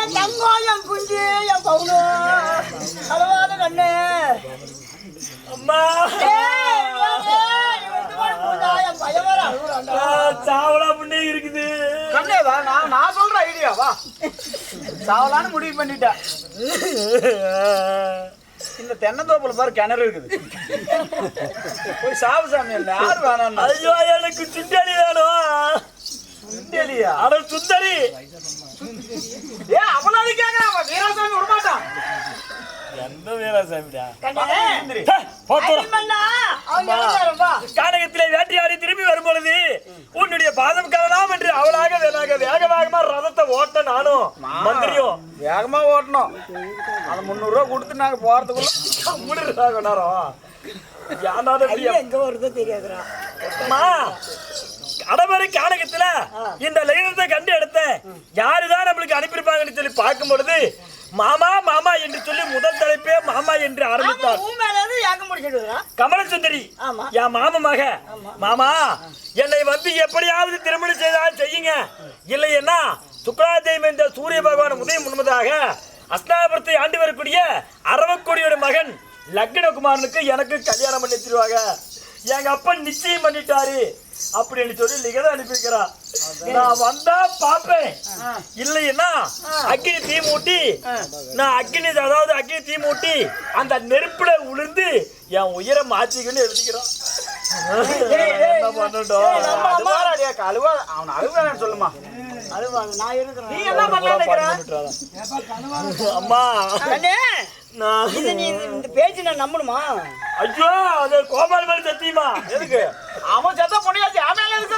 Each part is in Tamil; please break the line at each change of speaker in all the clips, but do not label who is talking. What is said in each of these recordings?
என் தங்கம் என் குஞ்சு என் பவுனு அழகாத கண்ணு.
அம்மா. சாவலா இருக்குது
கண்ணேவா நான் நான் சொல்ற ஐடியா வா. சாவலான்னு முடிவு பண்ணிட்டேன். இந்த தென்னந்தோப்புல பாரு கிணறு இருக்குது. போய் சாவு சாமி யார் வேணாம்
ஐயோ எனக்கு சுண்டலி வேணும். அட சுந்தரி.
ஏ அவனாவது கேக்குறான் வீராசாமி விடமாட்டான்
எந்த வீராசாமிடா. கானகத்திலே வேட்டையாடி திரும்பி வரும்பொழுது உன்னுடைய பாதம் கலலாம் என்று அவளாக வேக வேகமா ரதத்தை ஓட்ட நானும் மந்திரியும்
வேகமா ஓட்டணும். அது முந்நூறு ரூபா கொடுத்து நாங்க போறதுக்குள்ள
முன்னிருந்தா கொண்டாரோம் யானாவது
ஐயா, எங்க வருதோ தெரியாதுடா.
கடமறை கானகத்துல இந்த லைனத்தை கண்டு எடுத்தேன் யாருதான் நம்மளுக்கு அனுப்பியிருப்பாங்கன்னு சொல்லி பார்க்கும் பொழுது மாமா மாமா என்று சொல்லி முதல் தலைப்பே மாமா என்று ஆரம்பித்தார். கமலசுந்தரி. என் மாமமாக மாமா என்னை வந்து எப்படியாவது திருமணம் செய்தால் செய்யுங்க. இல்லைன்னா சுக்கராதேவி இந்த சூரிய பகவான் உதயம் முன்பதாக அஸ்தாபுரத்தை ஆண்டு வரக்கூடிய அரவக்கொடியோட மகன் லக்னகுமாரனுக்கு எனக்கு கல்யாணம் பண்ணி வச்சிருவாங்க. எங்க அப்பா நிச்சயம் பண்ணிட்டாரு. அப்படின்னு சொல்லி லிகத அனுப்பியிருக்கிறா. நான் வந்தா பாப்பேன் இல்லைன்னா அக்கினி தீ மூட்டி நான் அக்கினி அதாவது அக்கினி தீ மூட்டி அந்த நெருப்புல உளுந்து என் உயிரை மாற்றிக்கின்னு எடுத்துக்கிறான்
சொல்லுமா.
அழுவாங்க, நான் இருக்கிறேன்.
நீ என்ன பண்ணலாம்னு நினைக்கிற?
அம்மா.
இந்த பேச்சு நான் நம்பணுமா?
ஐயோ அது கோபால் மேல சத்தியமா.
எதுக்கு? அவன் செத்த பொண்ணியாச்சு அவன் எதுக்கு சத்தி பண்றான்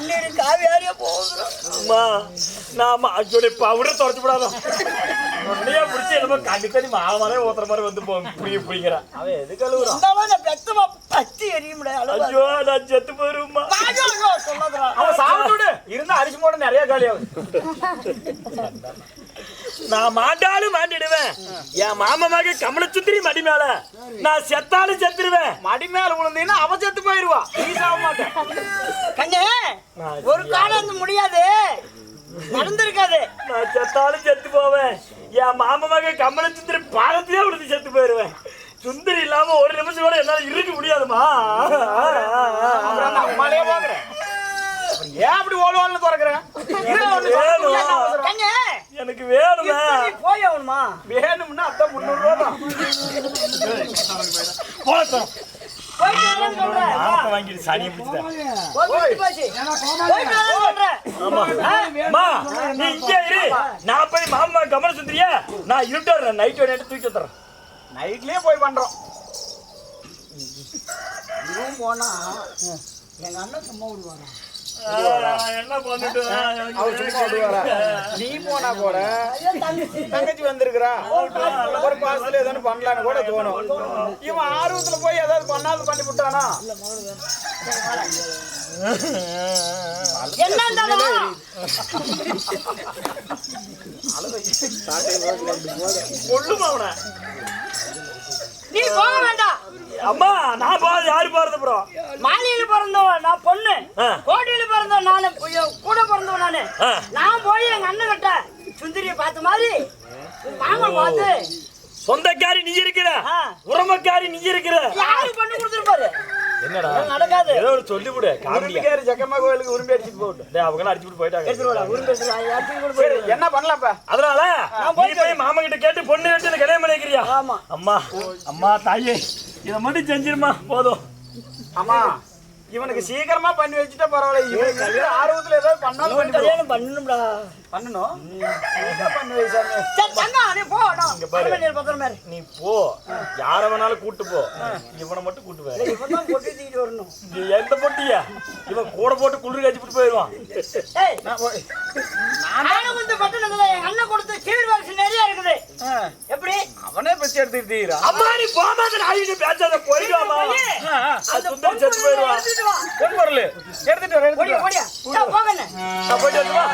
கண்ணீர் காவியாரியா போகுதுடா.
அம்மா நாம அஜோடைய பவுடர் தொடச்சு விடாதான் உடனே பிடிச்சி என்னமோ தண்ணி மாமலே ஊத்துற மாதிரி வந்து போ புடிங்க புடிங்கிறான்
அவன் எதுக்கு அழுகுறான்?
பெத்தமா பத்தி எரியும்டா, அழுவாத.
ஐயோ நான் செத்து போயிருமா.
அவன் சாப்பிட்டு இருந்தா அரிசி மூட நிறைய காலி ஆகுது.
நான் மாண்டாலும் மாண்டிடுவேன் என் மாமா மக கமலச்சுத்திரி மடி மேல. நான் செத்தாலும் செத்துருவேன்.
மடி மேல விழுந்தீங்கன்னா அவன் செத்து போயிருவா. நீ சாக மாட்டேன்
கண்ணே, ஒரு காலம் வந்து முடியாது. நடந்திருக்காது
நான் செத்தாலும் செத்து போவேன். என் மாமா மக கமலச்சுத்திரி பாலத்திலே விழுந்து செத்து போயிருவேன். சுந்தரி இல்லாம ஒரு நிமிஷம் கூட என்னால இருக்க முடியாதுமா
அம்மாலே போகிறேன். அப்புறம் ஏன் அப்படி ஓடுவாள்னு திறக்கிறேன்
எனக்கு வேணுமே
போய் ஆகணுமா?
வேணும்னா அதான் முந்நூறு ரூபா தான்
வாங்கிட்டு சனியை பிடிச்சிட்டேன். நீ இங்கே இரு. நான் போய் மாமா கமல சுந்தரியா நான் இருட்டு வரேன் நைட் எடுத்து தூக்கி வந்துடுறேன்.
நைட்லயே போய் பண்றோம்.
இதுவும் போனா எங்க அண்ணன் சும்மா விடுவாரா?
நீ போனா கூட
தங்கச்சி.
தங்கச்சி வந்திருக்கிறா. ஒரு பாசத்துல ஏதாவது பண்ணலான்னு கூட தோணும். இவன் ஆர்வத்துல போய் ஏதாவது பண்ணாலும் பண்ணி விட்டானா?
நீ போக வேண்டாம்
அம்மா நான் போறது யாரு போறது அப்புறம்
மாலையில பிறந்தவன் நான் பொண்ணு. கோட்டையில பிறந்தவன் நானு கூட பிறந்தவன் நானு. நான் போய் எங்க அண்ணன் கிட்ட சுந்தரிய பார்த்த மாதிரி மாமன் பார்த்து
சொந்தக்காரி நீ இருக்கிற.
ஆ.
உறமக்காரி நீ இருக்கிற.
யாரு
என்னடா?
நடக்காது.
ஏதோ ஒரு சொல்லி விடு காமெடியா.
உரும்பிக்காரு ஜக்கம்மா கோயிலுக்கு உரும்பி அடிச்சுட்டு போகட்டும்.
டேய் அவங்க அடிச்சுட்டு போயிட்டாங்க.
உரிமை போயிரு
என்ன பண்ணலாம் இப்ப
அதனால நீ போய் மாமா கிட்ட கேட்டு பொண்ணு எனக்கு கல்யாணம் பண்ணிக்கிறியா?
ஆமா.
அம்மா அம்மா தாயே இதை மட்டும் செஞ்சிருமா? போதும்.
ஆமா இவனுக்கு சீக்கிரமா பண்ணி வச்சுட்டா பரவாயில்ல. இவனுக்கு ஆர்வத்துல ஏதாவது பண்ணாலும்.
கல்யாணம் பண்ணணும்டா
பண்ணணும்.
நீ போ
யார வேணாலும் கூட்டு போ. இவனை மட்டும் கூட்டு போ
இப்பதான் பொட்டி தூக்கிட்டு வரணும்.
நீ எந்த பொட்டியா? இவன் கூட போட்டு குளிர் காய்ச்சி போயிடுவான்.
போய்-
பட்டணத்துல எங்க அண்ணன் கொடுத்த சீர் வரிசை நிறைய இருக்குது. எப்படி?
அவனே பிச்சை எடுத்துக்கிட்டீரா
அம்மா நீ போகாத நாய்கிட்ட பேசாத போயிடுவாமா அது சுந்தரி செத்து போயிடுவான்
எடுத்துட்டு வா.
பொன் பொருள் எடுத்துட்டு வர எடுத்துட்டு
ஓடியா
வர.
ஓடியா. சா, போங்கண்ணே
நான் போயிட்டு வரட்டுமா?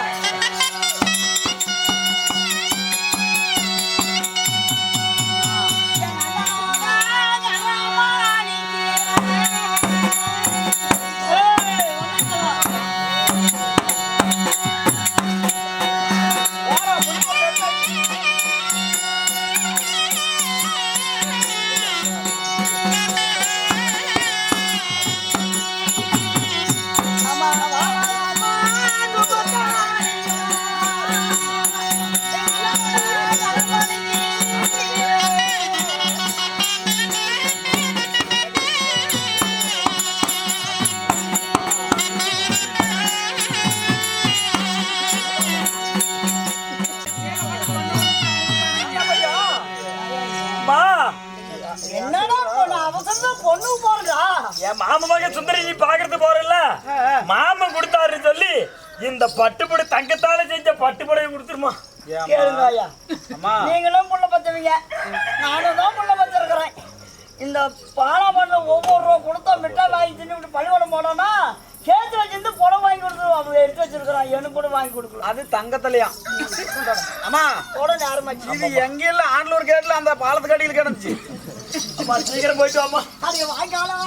இந்த பட்டுப்படை தங்கத்தால செஞ்ச பட்டுப்படையை கொடுத்துருமா?
கேளுங்க ஐயா நீங்களும் புள்ள பத்துவீங்க நானும் தான் புள்ள பத்திருக்கிறேன். இந்த பாலம் பண்ண ஒவ்வொரு ரூபா கொடுத்தா மிட்டாய் வாங்கி தின்னு இப்படி பள்ளிக்கூடம் போனோம்னா சேர்த்து வச்சிருந்து பணம் வாங்கி கொடுத்துருவோம். அவங்க எடுத்து வச்சிருக்கிறான் எனக்கு கூட வாங்கி கொடுக்கலாம்
அது தங்கத்திலயா? அம்மா.
உடனே ஆரம்பிச்சு
இது எங்க இல்ல ஆண்டலூர் கேட்ல அந்த பாலத்து கடியில் கிடந்துச்சு.
அம்மா சீக்கிரம் போயிட்டு வாமா
அது வாங்கிக்கலாம்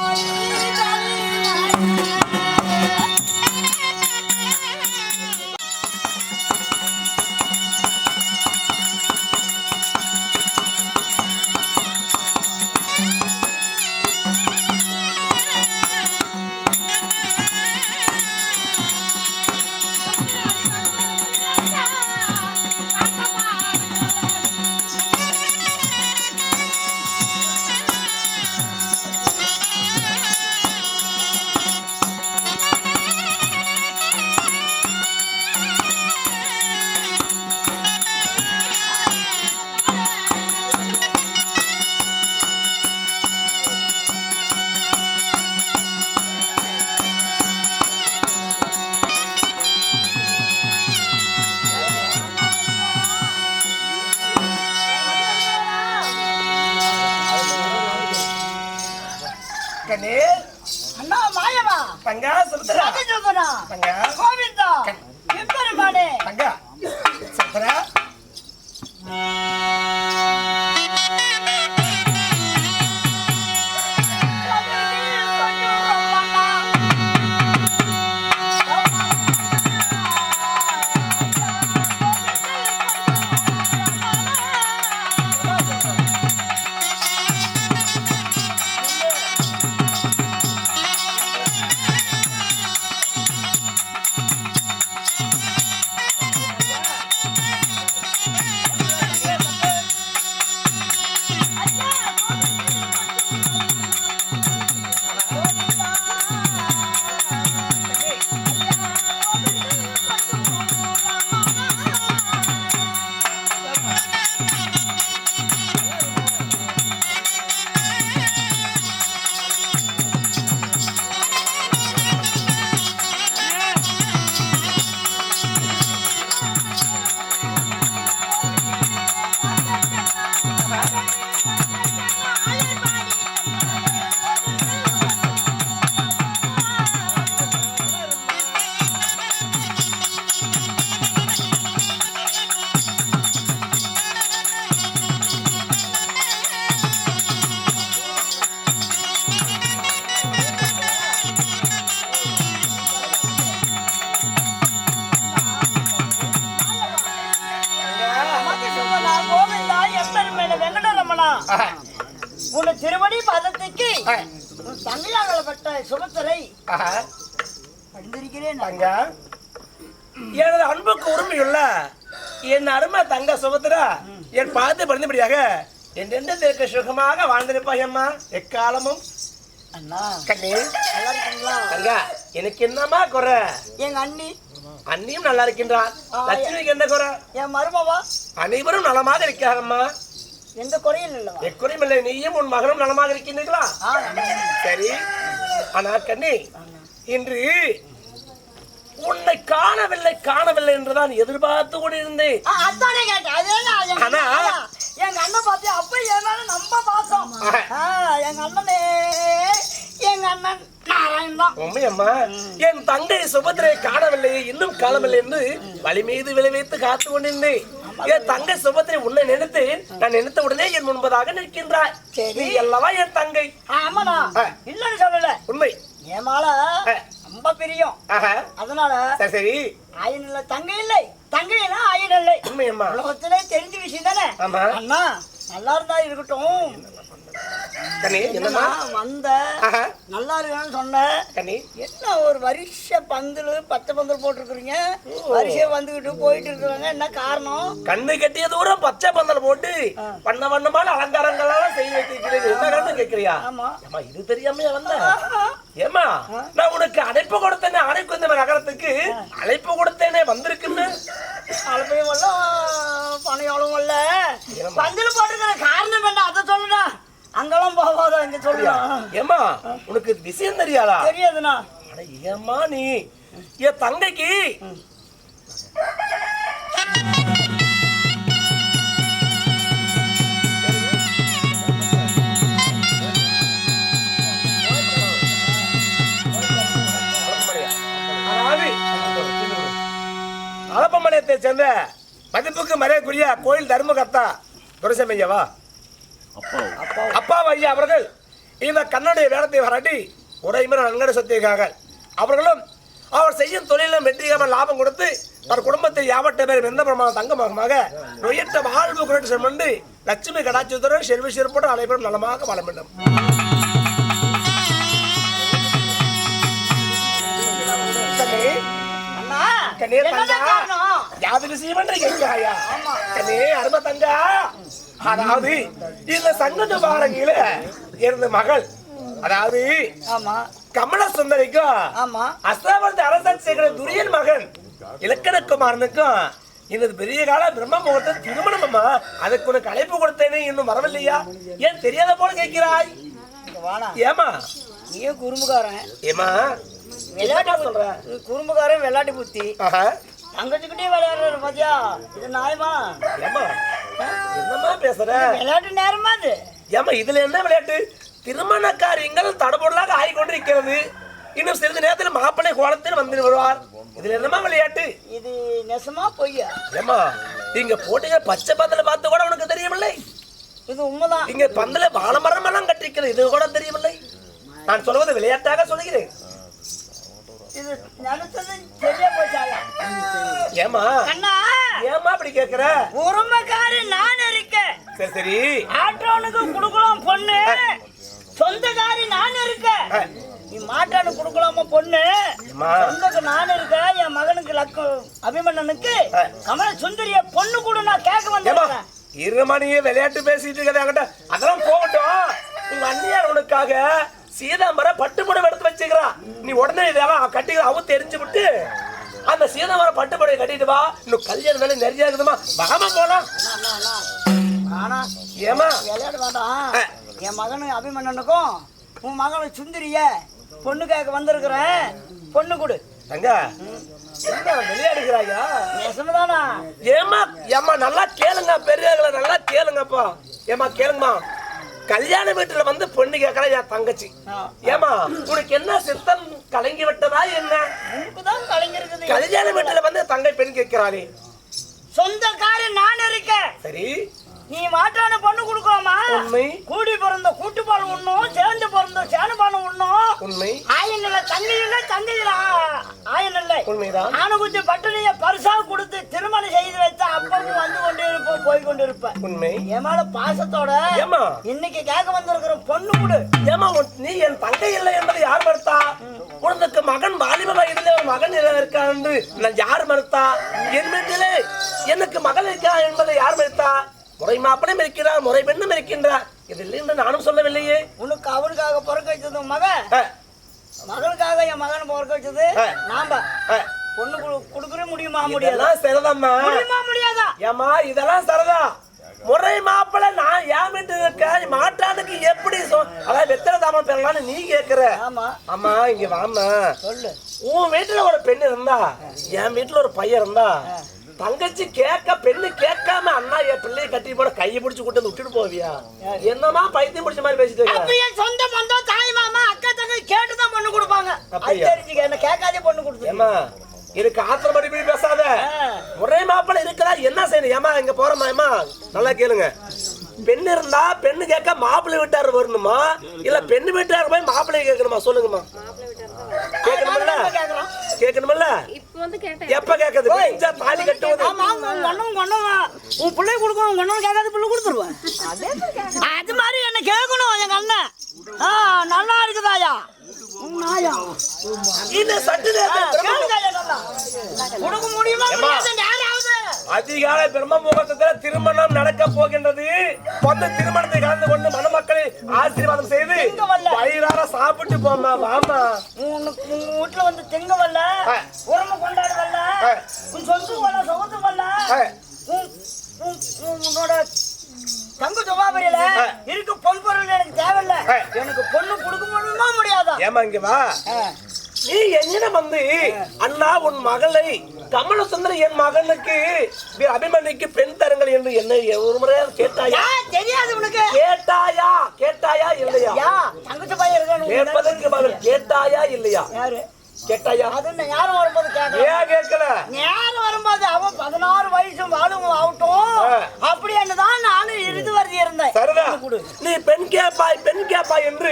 கண்ணே
அண்ணா மாயவா?
தங்கா சுந்தரா
கோவிந்தா. எம்பெருமானே.
தங்கா சுந்தரா
தங்கையாகப்பட்ட சுபத்திரை
ஆஹா.
அறிந்திருக்கிறேன்
தங்க எனது அன்புக்கு உரிமையுள்ள என் அருமை தங்க சுபத்திரா என் பார்த்து பிறந்தபடியாக என்றென்று தேக்க சுகமாக வாழ்ந்திருப்பாய் அம்மா. எக்காலமும்? எனக்கு என்னம்மா குறை?
எங்க அண்ணி?
அண்ணியும் நல்லா இருக்கின்றார் லட்சுமிக்கு என்ன குறை?
என் மருமவா?
அனைவரும் நலமாக இருக்கிறாரம்மா
எந்த குறையும் இல்லவா
எக்குறையும் இல்லை. நீயும் உன் மகனும் நலமாக இருக்கின்றீர்களா? சரி. ஆனா கண்ணி இன்று உன்னை காணவில்லை காணவில்லை என்றுதான் எதிர்பார்த்து
அதேதான் எங்க
ஆனா-.
எங்க அண்ணன் பார்த்து அப்ப என் மேல நம்ம ஆ, எங்க அண்ணனே எங்க அண்ணன்
உண்மையம்மா. என் தங்கை சுபத்திரை காணவில்லை இன்னும் காணவில்லை என்று வழி மீது விளை வைத்து காத்து கொண்டிருந்தேன். என் தங்கை சுபத்திரை உன்னை நினைத்து நான் நினைத்த உடனே என் முன்பதாக நிற்கின்றாய்.
சரி.
நீ அல்லவா என் தங்கை?
ஆமாண்ணா. இல்லன்னு சொல்லல.
உண்மை.
என் மேல. ரொம்ப பிரியம். அதனால
சரி சரி.
ஆயன் இல்லை தங்கை இல்லை. தங்கைனா ஆயன் இல்லை.
உண்மையம்மா.
உலகத்திலே தெரிஞ்ச விஷயம் தானே. அண்ணா நல்லா இருந்தா இருக்கட்டும்.
கண்ணி
என்னண்ணா, வந்த? நல்லா இருக்கான்னு சொன்ன.
கண்ணி.
என்ன ஒரு வருஷ பந்தல் பச்சை பந்தல் போட்டிருக்கிறீங்க? வருஷம் வந்துகிட்டு போயிட்டு இருக்கிறாங்க என்ன காரணம்?
கண்ணு கட்டிய தூரம் பச்சை பந்தல் போட்டு வண்ண வண்ணமான அலங்காரங்கள் எல்லாம் செய்து வைத்திருக்கிறீர்கள். என்ன காரணம் கேட்கறியா?
ஆமா.
இது தெரியாம வந்த. ஏமா நான் உனக்கு அழைப்பு கொடுத்தேனே அழைப்பு இந்த நகரத்துக்கு அழைப்பு கொடுத்தேனே வந்திருக்குன்னு.
அலப்பையும் வரல பனையாலும் வரல பந்தல் போட்டிருக்கிற காரணம் என்ன? அதை சொல்லுடா. அங்கெல்லாம் போகாத இங்க சொல்லுடா.
ஏமா உனக்கு விஷயம் தெரியாதா?
தெரியாதுண்ணா.
அட ஏம்மா நீ? என் தங்கைக்கு அலப்பமலையத்தை சேர்ந்த மதிப்புக்கு மரியாதைக்குரிய கோயில் தர்மகர்த்தா துரசமையவா அப்பா ஐயா அவர்கள் இந்த கண்ணுடைய வேடத்தை வராட்டி உடைமுறை நன்கடை சொத்திருக்கார்கள் அவர்களும் அவர் செய்யும் தொழிலும் வெற்றிகரமாக லாபம் கொடுத்து தன் குடும்பத்தை யாவட்ட பேர் எந்த பிரமாணம் தங்கமாக நொய்யற்ற வாழ்வு குரட்டு செம்மண்டு லட்சுமி கடாட்சியத்துடன் செல்வி சிறப்போடு அனைவரும் நலமாக வாழ வேண்டும். விஷயம் என்று கேட்கிறாயா? கண்ணே அருமை தங்கா அதாவது இந்த சங்கத்து பாடகில இருந்த மகள். அதாவது
ஆமா.
கமல சுந்தரிக்கும்
ஆமா.
அஸ்தாபந்த அரசன் சேகர துரியன் மகன் இலக்கணகுமாரனுக்கும் இந்த பெரிய கால பிரம்ம முகூர்த்த திருமணம் அம்மா அதுக்கு உனக்கு அழைப்பு கொடுத்தேனே இன்னும் வரவில்லையா? ஏன் தெரியாத போல கேட்கிறாய்? ஏமா
நீயே குறும்புக்காரன்.
ஏமா
விளையாட்டு
சொல்ற?
நீ குறும்புக்காரன் விளையாட்டு புத்தி. தங்கச்சிக்கிட்டே விளையாடுற பாத்தியா? இது நியாயமா
ஏமா என்னம்மா பேசுற?
விளையாட்டு நேரமா அது
ஏமா இதுல என்ன விளையாட்டு? திருமண காரியங்கள் தடபொருளாக ஆகிக்கொண்டிருக்கிறது. இன்னும் சிறிது நேரத்தில் மாப்பிள்ளை கோலத்தில் வந்து வருவார் இதுல என்னமா விளையாட்டு?
இது நெசமா பொய்யா?
ஏமா இங்க போட்டீங்க பச்சை பந்தல பார்த்து கூட உனக்கு தெரியவில்லை
இது உண்மைதான்.
இங்க பந்தல வாழமரம் எல்லாம் கட்டிருக்கிறது இது கூட தெரியவில்லை நான் சொல்வது விளையாட்டாக சொல்கிறேன்.
இது நினைச்சது சரியா போச்சாயா?
ஏமா அப்படி கேக்குற?
உரிமைக்காரி நான் இருக்கேன்.
சரி சரி.
ஆட்டோனுக்கு குடுக்கலாம் பொண்ணு. சொந்தக்காரி நான் இருக்கேன். நீ மாட்டானு குடுக்கலாமா பொண்ணு. சொந்தக்கு நான் இருக்கேன். என் மகனுக்கு லக்கு அபிமன்னனுக்கு கமல சுந்தரிய பொண்ணு கூட நான் கேட்க வந்திருக்கேன்
இருமா நீ விளையாட்டு பேசிட்டு இருக்கிறத என்கிட்ட அதெல்லாம் போகட்டும். உங்க அண்ணியார் உனக்காக சீதாம்பர பட்டு புடவை எடுத்து வச்சுக்கிறா. நீ உடனே இதெல்லாம் கட்டி அவு தெரிஞ்சு விட்டு அந்த சீதாம்பர பட்டு புடவை கட்டிட்டு வா. இன்னும் கல்யாணம் வேலை நிறைய இருக்குதுமா. வாமா போலாம். ஏமா
விளையாட வேண்டாம் என் மகனு அபிமன்னனுக்கும் உன் மகனுக்கு சுந்தரிய பொண்ணு கேட்க வந்திருக்கிறேன். பொண்ணு கொடு.
தங்க என்ன விளையாடுகிறாயா? ஏமா ஏமா நல்லா கேளுங்க பெரியவங்களை நல்லா கேளுங்கப்பா. ஏமா கேளுங்கம்மா. கல்யாண வீட்டுல வந்து பொண்ணு கேட்கற என் தங்கச்சி. ஏமா உனக்கு என்ன சித்தம்? கலங்கி விட்டதா என்ன? கல்யாண வீட்டுல வந்து தங்கை பெண் கேட்கிறாளே
சொந்தக்காரி நான் இருக்கேன்.
சரி.
நீ மாட்டான பொண்ணு கொடுக்கலாமா
உண்மை.
கூடி பிறந்த கூட்டுப்பால் உண்ணும் சேர்ந்து பிறந்த சேனுபால் உண்ணும்.
உண்மை.
ஆயன் இல்ல தங்கை இல்ல தங்கை இல்ல ஆயன் இல்லை
உண்மைதான்.
ஆணுகுத்தி பட்டணிய பரிசா கொடுத்து திருமணம் செய்து வைத்த அப்பவும் வந்து கொண்டே இருப்போம் போய் கொண்டு இருப்ப
உண்மை.
என் மேல பாசத்தோட
ஏமா
இன்னைக்கு கேட்க வந்திருக்கிற பொண்ணு கொடு.
ஏமா நீ என் தங்கை இல்லை என்பதை யார் மறுத்தா? உனக்கு மகன் வாலிப வயதிலே ஒரு மகன் இருக்கான் என்று நான் யார் மறுத்தா? என் எனக்கு மகள் இருக்கா என்பதை யார் மறுத்தா? முறை மாப்பிளையும் இருக்கிறார் முறை பெண்ணும் இருக்கின்றார். இது இல்லை என்று நானும் சொல்லவில்லையே.
உனக்கு அவனுக்காக பிறக்க வச்சது மகன் மகனுக்காக என் மகனை பிறக்க வச்சது. நாம? பொண்ணு கொடு- கொடுக்கவே முடியுமா முடியாதா?
சரிதாம்மா
முடியுமா முடியாதா?
ஏமா இதெல்லாம் சரிதா முறை மாப்பிள்ளை நான் ஏன் வீட்டு இருக்க மாட்டானுக்கு எப்படி அதாவது வெத்தலை தாமம் பெறலாம்னு நீ கேக்குற
ஆமா.
அம்மா இங்க வாம்மா.
சொல்லு.
உன் வீட்டுல ஒரு பெண் இருந்தா என் வீட்டுல ஒரு பையன் இருந்தா தங்கச்சி கேட்க பெண்ணு கேட்காம அண்ணா என் பிள்ளைய கட்டி போட கையை பிடிச்சு கூட்டு வந்து விட்டுட்டு போவியா? என்னமா பைத்தியம் பிடிச்ச மாதிரி பேசிட்டு?
அப்படியே சொந்த பந்தம் தாய் மாமா அக்கா தங்கை கேட்டுதான் பொண்ணு கொடுப்பாங்க? தெரிஞ்சுக்க என்ன கேட்காதே பொண்ணு கொடுத்து
ஏம்மா எனக்கு ஆத்திரப்படி இப்படி பேசாத. ஒரே மாப்பிள்ளை இருக்குதா என்ன செய்யணும்? ஏமா இங்க போறோமா ஏமா நல்லா கேளுங்க. பெண் இருந்தா பெண்ணு கேட்க மாப்பிள்ளை வீட்டாரு வரணுமா? இல்ல பெண்ணு வீட்டாரு போய் மாப்பிள்ளை கேட்கணுமா? சொல்லுங்கம்மா கேட்கணுமில்ல
இப்ப வந்து கேட்டேன்.
எப்ப கேட்கறது? பெஞ்சா தாலி கட்டுவது.
ஆமா உன் ஒண்ணும் ஒண்ணும் உன் பிள்ளை கொடுக்கணும் உன் ஒண்ணும் கேட்காத பிள்ளை கொடுத்துருவேன் அது மாதிரி என்ன கேட்கணும் எங்க அண்ணன் ஆ நல்லா இருக்குதாயா நாயா?
சட்டு
கொடுக்க முடியுமா
அதிகாலை பிரம்ம முகூர்த்தத்துல திருமணம் நடக்க போகின்றது. பொண்ணு திருமணத்தை கலந்து கொண்டு மணமக்களை ஆசீர்வாதம் செய்து. வயிறார சாப்பிட்டு போமா வாமா
உனக்கு உன் வீட்டுல வந்து திங்க வரல
ஆ.
உரம கொண்டாடு வரல. உன் சொத்து வரல சொத்து வரல உன்னோட தங்க ஜவாபரியில
ஆ.
இருக்கு பொன் பொருள் எனக்கு தேவையில்ல. எனக்கு பொண்ணு கொடுக்க முடியுமா முடியாதா
ஏமா இங்க வா. நீ என்னிடம் வந்து அண்ணா உன் மகளை கமலசுந்தரம் என் மகனுக்கு அபிமன்யுக்கு பெண் தருங்கள் என்று என்ன ஒரு முறை கேட்டாயா?
தெரியாது உனக்கு.
கேட்டாயா? கேட்டாயா? இல்லையா? கேட்பதற்கு பதில் கேட்டாயா? இல்லையா?
யாரு?
கேட்டாயா?
அது யாரும் வரும்போது
ஏன் கேட்கல?
நேரம் வரும்போது அவன் பதினாறு வயசு வாழும் ஆகட்டும். அப்படி என்னதான் நானும் இறுதி வருதி இருந்தேன்.
சரிதா. நீ பெண் கேப்பாய் பெண் கேப்பாய் என்று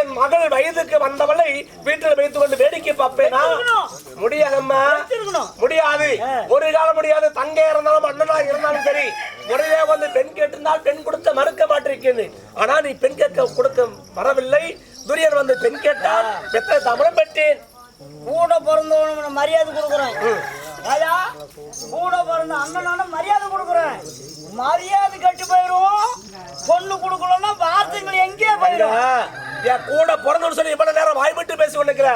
என் மகள் வயதுக்கு வந்தவளை வீட்டில் வைத்துக் கொண்டு வேடிக்கை பார்ப்பேனா. முடியாதம்மா. முடியாது. ஒரு காலம் முடியாது. தங்கை இருந்தாலும் அண்ணனா இருந்தாலும் சரி. முறையே வந்து பெண் கேட்டிருந்தால் பெண் கொடுக்க மறுக்க மாட்டிருக்கிறது ஆனா நீ பெண் கேட்க கொடுக்க வரவில்லை. துரியன் வந்து பெண் கேட்டால் எத்தனை தமிழம் பெற்றேன்
கூட பிறந்தவனுக்கு மரியாதை கொடுக்குறேன். ராஜா கூட பிறந்த அண்ணனான மரியாதை கொடுக்குறேன். மரியாதை கட்டி போயிரும். பொண்ணு கொடுக்கலன்னா வார்த்தைகள் எங்கேயே போயிடும்
என் கூட பிறந்தவன்னு சொல்லி இவ்வளவு நேரம் வாய்விட்டு பேசி கொண்டிருக்கிற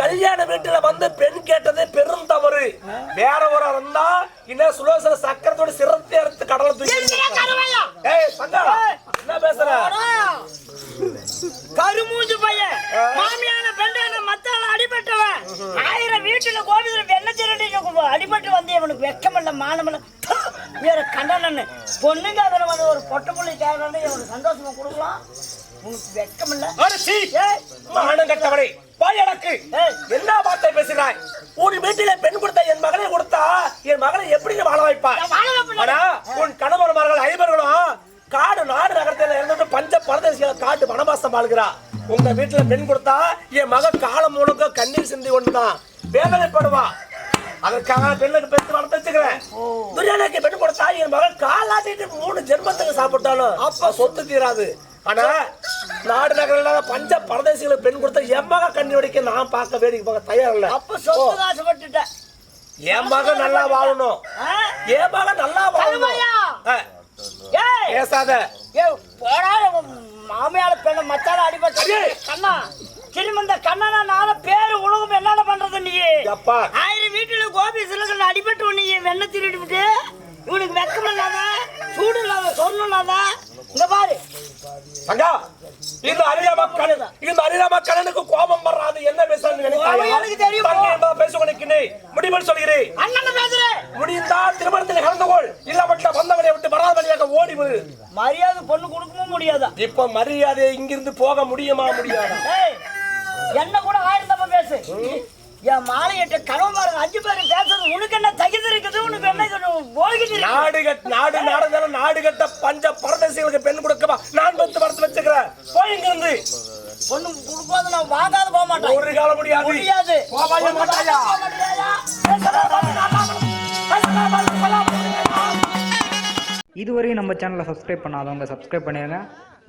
கல்யாண வீட்டுல வந்து பெண் கேட்டது பெரும் தவறு. வேற ஒரு இருந்தா இன்னும் சுலோசன சக்கரத்தோட சிரத்தை எடுத்து கடலை தூக்கி
எந்திரா கருவாயா?
ஏய் சங்கா என்ன பேசுற
போடா. கருமூஞ்சு பையன் மாமியான பெண்டான மத்தால அடிபட்டவன் ஆயிரம் வீட்டுல கோவில வெண்ண திருடி அடிபட்டு வந்து இவனுக்கு வெக்கமில்ல மானமில்ல ப்பு, வேற கண்டனன்னு பொண்ணுங்க அதுல வந்து ஒரு பொட்டை புள்ளி தேவைன்னு இவனுக்கு சந்தோஷமா கொடுக்கலாம். உனக்கு வெக்கமில்ல
அரிசி மானம் கட்டவரை
ஏய்.
என்ன வார்த்தை பேசுகிறாய்? உன் வீட்டில பெண் கொடுத்த என் மகளை கொடுத்தா என் மகளை எப்படி வாழ
வைப்பேன்.
ஆனா உன் கணவன்மார்கள் ஐவர்களும் காடு நாடு நகரத்துல இருந்துட்டு பஞ்ச பரதேசிகளை காட்டு வனவாசம் வாழ்கிறா. உங்க வீட்டுல பெண் கொடுத்தா என் மகன் காலம் முழுக்க கண்ணீர் சிந்தி கொண்டுதான். வேதனைப்படுவா. அதற்காக பெண்ணுக்கு பெற்று வளர்த்து வச்சுக்கிறேன். துரியானுக்கு பெண் கொடுத்தா என் மகன் காலாட்டிட்டு மூணு ஜென்மத்துக்கு சாப்பிட்டாலும் அப்ப சொத்து தீராது. ஆனா நாடு நகரில் பஞ்ச பரதேசிகளுக்கு பெண் கொடுத்தா என் மகன் கண்ணி வடிக்க நான் பார்க்க வேடிக்கை பார்க்க தயார் இல்ல
அப்ப சொத்து காசுப்பட்டுட்டேன்
என் மகன் நல்லா வாழணும்? என் மகன் நல்லா வாழணும். பேசாத.
போடா, உன் மாமியால பெண்ண மச்சால அடிபட்டு
அடே.
கண்ணா. திரும்ப இந்த கண்ணனா நான பேரு உலகம் என்னடா பண்றது நீ?
அப்பா
ஆயிரம் வீட்டுல கோபி சிலர்கள் அடிபட்டு நீ வெண்ண திருடி விட்டு இவனுக்கு வெக்கம் இல்லாத சூடு இல்லாத சொர்ணம் இல்லாத இங்க பாரு.
அங்கா இந்த அரியா மக்கள் இந்த அரியா மக்களுக்கு கோபம் வராது. என்ன பேசுறது
எனக்கு தெரியும்.
பேச உனக்கு முடிவு சொல்கிறேன்
அண்ணன் பேசுறேன்
முடிந்தால் திருமணத்தில் கலந்து கொள். இல்லப்பட்ட வந்தவனை விட்டு வராத வழியாக ஓடி
மரியாதை பொண்ணு கொடுக்கவும் முடியாதா?
இப்ப மரியாதை இங்கிருந்து போக முடியுமா முடியாதா?
என்ன கூட ஆயிரம் தப்ப பேசு. என் மாலையிட்ட கனவு பாருங்க அஞ்சு பேரும் பேசுறது உனக்கு என்ன தகுதி இருக்குது? உனக்கு என்ன போகிட்டு
நாடு கட் நாடு நாடு நாடு கட்ட பஞ்ச பரதேசிகளுக்கு பெண் கொடுக்கவா? நான் பத்து வரத்து வச்சுக்கிறேன். போய் இங்கிருந்து
பொண்ணு கொடுக்காத நான் வாங்காத போக மாட்டேன்.
ஒரு காலம் முடியாது.
முடியாது.
மாட்டாயா?
போக
பேசலாம்.
இதுவரையும் நம்ம சேனலை சப்ஸ்கிரைப் பண்ணாதவங்க சப்ஸ்கிரைப் பண்ணிடுங்க